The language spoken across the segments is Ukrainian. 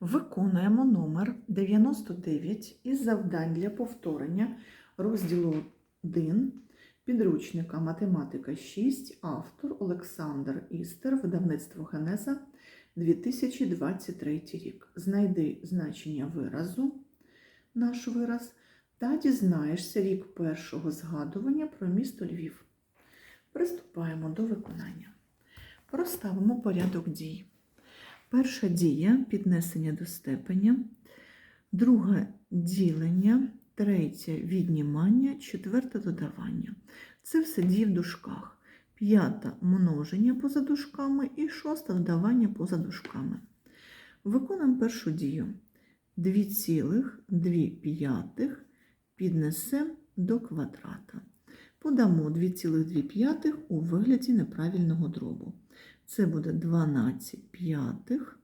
Виконуємо номер 99 із завдань для повторення розділу 1 підручника Математика 6, автор Олександр Істер, видавництво Генеза 2023 рік. Знайди значення виразу, наш вираз, та дізнаєшся рік першого згадування про місто Львів. Приступаємо до виконання. Розставимо порядок дій. Перша дія піднесення до степеня, друге ділення, третє віднімання, четверте додавання. Це все дії в дужках. П'ята множення поза дужками і шоста додавання поза дужками. Виконуємо першу дію. 2,2 піднесемо до квадрата. Подамо 2,2 у вигляді неправильного дробу. Це буде 12 п'ятих.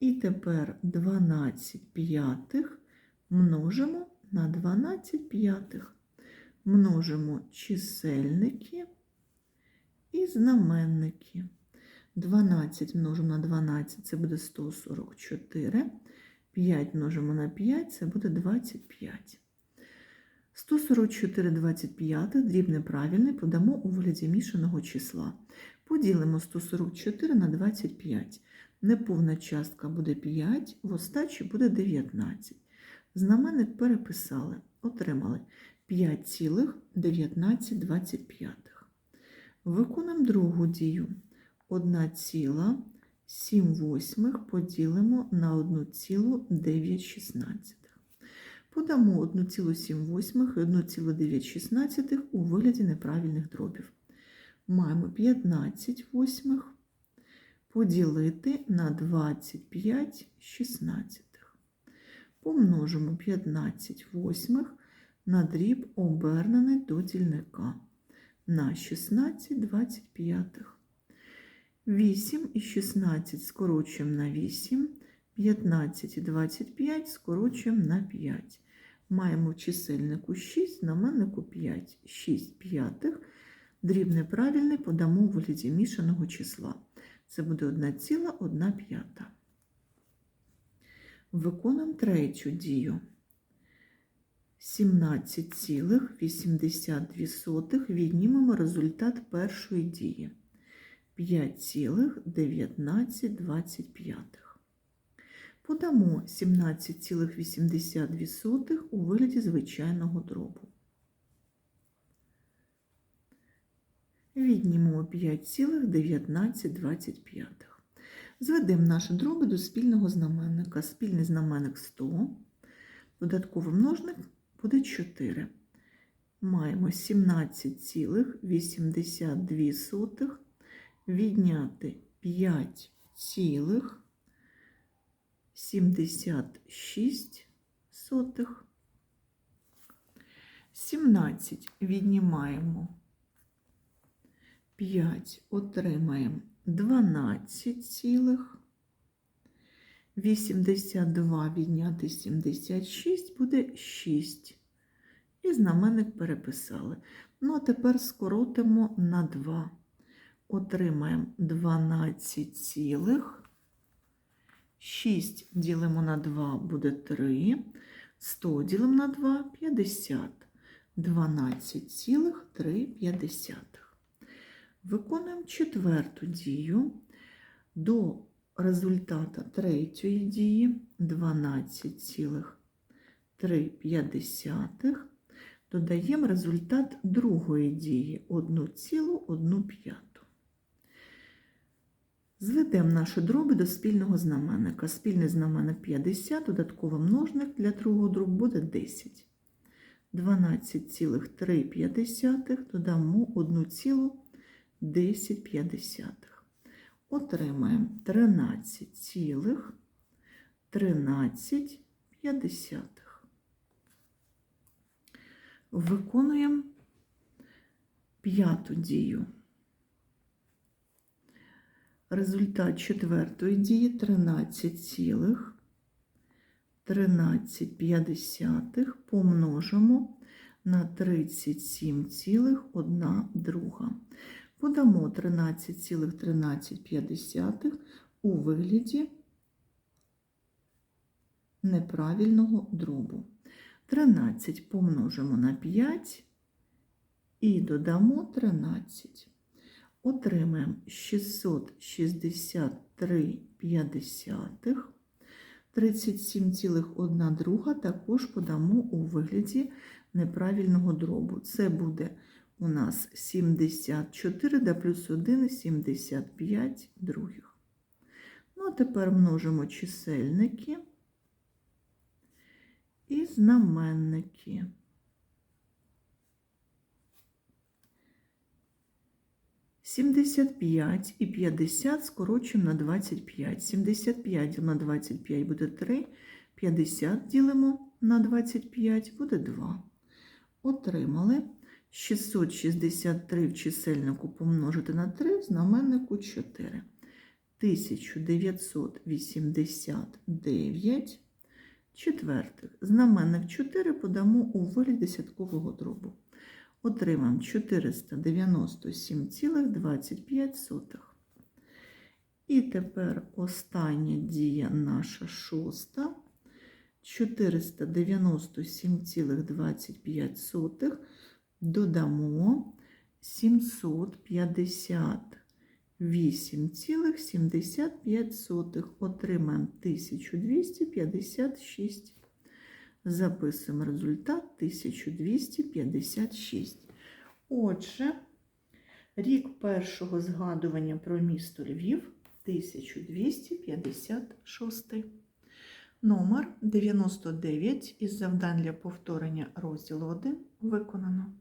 І тепер 12 п'ятих множимо на 12 п'ятих. Множимо чисельники і знаменники. 12 множимо на 12, це буде 144. 5 множимо на 5, це буде 25. 144 25 дріб неправильний подамо у вигляді мішаного числа. Поділимо 144 на 25. Неповна частка буде 5, в остачі буде 19. Знаменник переписали, отримали 5,1925. Виконуємо другу дію. 1,7 поділимо на 1,916. Подамо 1,7 і 1,916 у вигляді неправильних дробів. Маємо 15 восьмих поділити на 25 шістнадцятих. Помножимо 15 восьмих на дріб обернений до дільника на 16 25. 8 і 16 скорочуємо на 8. 15 і 25 скорочуємо на 5. Маємо в чисельнику 6, знаменнику 5, 6 п'ятих. Дріб неправильний подамо у вигляді мішаного числа. Це буде 1,1 п'ята. Виконуємо третю дію. 17,82 віднімемо результат першої дії. 5,1925. Подамо 17,82 у вигляді звичайного дробу. Віднімемо 5,1925. Зведемо наші дроби до спільного знаменника. Спільний знаменник 100, додатковий множник буде 4. Маємо 17,82 відняти 5 цілих 76 сотих. 17 віднімаємо 5, отримаємо 12 цілих. 82 відняти 76 буде 6. І знаменник переписали. Ну, а тепер скоротимо на 2. Отримаємо 12 цілих. 6 ділимо на 2 буде 3. 100 ділимо на 2 50. 12,3. Виконуємо четверту дію. До результата третьої дії 12,3. Додаємо результат другої дії 1,1. Зведемо наші дроби до спільного знаменника. Спільний знаменник 50, додатковий множник для другого дробу буде 10. 12,3 додамо 1,10. Отримаємо 13,13. Виконуємо п'яту дію. Результат четвертої дії 13 цілих 13,5 помножимо на 37,1 друга. Подамо 13,13 у вигляді неправильного дробу. 13 помножимо на 5 і додамо 13. Отримаємо 663,5. 37,1 друга також подамо у вигляді неправильного дробу. Це буде у нас 74 да плюс 1 75 других. Ну, а тепер множимо чисельники і знаменники. Сімдесят п'ять і 50 скорочуємо на 25. 75 ділимо на 25 буде 3, 50 ділимо на 25 буде 2. Отримали 663 в чисельнику помножити на 3, в знаменнику 4. 1989 четвертих. Знаменник 4 подамо у вигляді десяткового дробу. Отримаємо 497,25. І тепер остання дія наша шоста. 497,25 додамо 758,75. Отримаємо 1256. Записуємо результат 1256. Отже, рік першого згадування про місто Львів 1256. Номер 99 із завдань для повторення розділу 1 виконано.